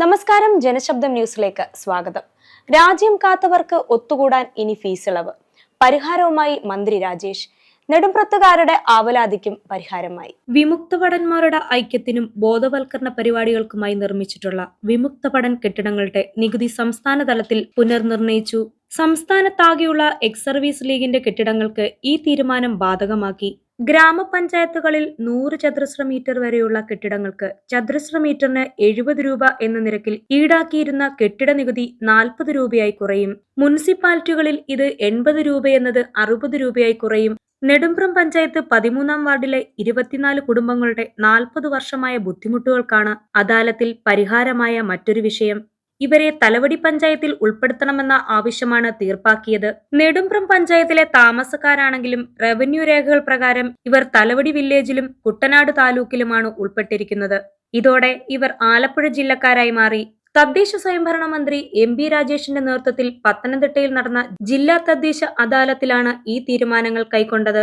നമസ്കാരം ജനശബ്ദം ന്യൂസിലേക്ക് സ്വാഗതം. രാജ്യം കാത്തവർക്ക് ഒത്തുകൂടാൻ ഇനി ഫീസ് ഇളവ് പരിഹാരവുമായി മന്ത്രി രാജേഷ്. നെടുംപ്രത്തുകാരുടെ ആവലാതിക്കും പരിഹാരമായി. വിമുക്ത ഭടന്മാരുടെ ഐക്യത്തിനും ബോധവൽക്കരണ പരിപാടികൾക്കുമായി നിർമ്മിച്ചിട്ടുള്ള വിമുക്ത ഭടൻ കെട്ടിടങ്ങളുടെ നികുതി സംസ്ഥാന തലത്തിൽ പുനർനിർണയിച്ചു. സംസ്ഥാനത്താകെയുള്ള എക്സ് സർവീസ് ലീഗിന്റെ കെട്ടിടങ്ങൾക്ക് ഈ തീരുമാനം ബാധകമാക്കി. ഗ്രാമപഞ്ചായത്തുകളിൽ നൂറ് ചതുരശ്ര മീറ്റർ വരെയുള്ള കെട്ടിടങ്ങൾക്ക് ചതുരശ്ര മീറ്ററിന് എഴുപത് രൂപ എന്ന നിരക്കിൽ ഈടാക്കിയിരുന്ന കെട്ടിട നികുതി നാൽപ്പത് രൂപയായി കുറയും. മുനിസിപ്പാലിറ്റികളിൽ ഇത് എൺപത് രൂപയെന്നത് അറുപത് രൂപയായി കുറയും. നെടുമ്പ്രം പഞ്ചായത്ത് പതിമൂന്നാം വാർഡിലെ ഇരുപത്തിനാല് കുടുംബങ്ങളുടെ നാൽപ്പത് വർഷമായ ബുദ്ധിമുട്ടുകൾക്കാണ് അദാലത്തിൽ പരിഹാരമായ മറ്റൊരു വിഷയം ഇവരെ തലവടി പഞ്ചായത്തിൽ ഉൾപ്പെടുത്തണമെന്ന ആവശ്യമാണ് തീർപ്പാക്കിയത്. നെടുമ്പ്രം പഞ്ചായത്തിലെ താമസക്കാരാണെങ്കിലും റവന്യൂ രേഖകൾ പ്രകാരം ഇവർ തലവടി വില്ലേജിലും കുട്ടനാട് താലൂക്കിലുമാണ് ഉൾപ്പെട്ടിരിക്കുന്നത്. ഇതോടെ ഇവർ ആലപ്പുഴ ജില്ലക്കാരായി മാറി. തദ്ദേശ സ്വയംഭരണ മന്ത്രി എം ബി രാജേഷിന്റെ നേതൃത്വത്തിൽ പത്തനംതിട്ടയിൽ നടന്ന ജില്ലാ തദ്ദേശ അദാലത്തിലാണ് ഈ തീരുമാനങ്ങൾ കൈക്കൊണ്ടത്.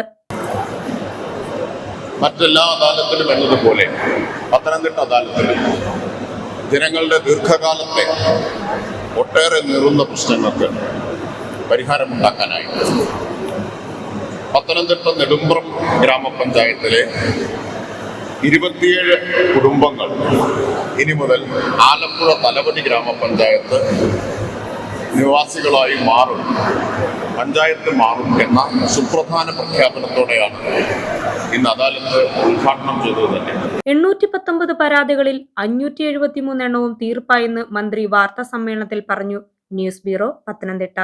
മറ്റെല്ലാ അദാലത്തിലും എന്നതുപോലെ പത്തനംതിട്ട അദാലത്തിലും ജനങ്ങളുടെ ദീർഘകാലത്തെ ഒട്ടേറെ നീറുന്ന പ്രശ്നങ്ങൾക്ക് പരിഹാരമുണ്ടാക്കാനായി പത്തനംതിട്ട നെടുമ്പ്രം ഗ്രാമപഞ്ചായത്തിലെ ഇരുപത്തിയേഴ് കുടുംബങ്ങൾ ഇനി മുതൽ ആലപ്പുഴ തലവടി ഗ്രാമപഞ്ചായത്ത് നിവാസികളായി മാറും. പഞ്ചായത്ത് മാറും എന്ന സുപ്രധാന പ്രഖ്യാപനത്തോടെയാണ് ഇന്ന് അദാലത്ത് ഉദ്ഘാടനം ചെയ്തത് എണ്ണൂറ്റി പത്തൊമ്പത് പരാതികളിൽ അഞ്ഞൂറ്റി എഴുപത്തിമൂന്ന് എണ്ണവും തീർപ്പായെന്ന് മന്ത്രി വാർത്താ സമ്മേളനത്തിൽ പറഞ്ഞു. News bureau Pathanamthitta.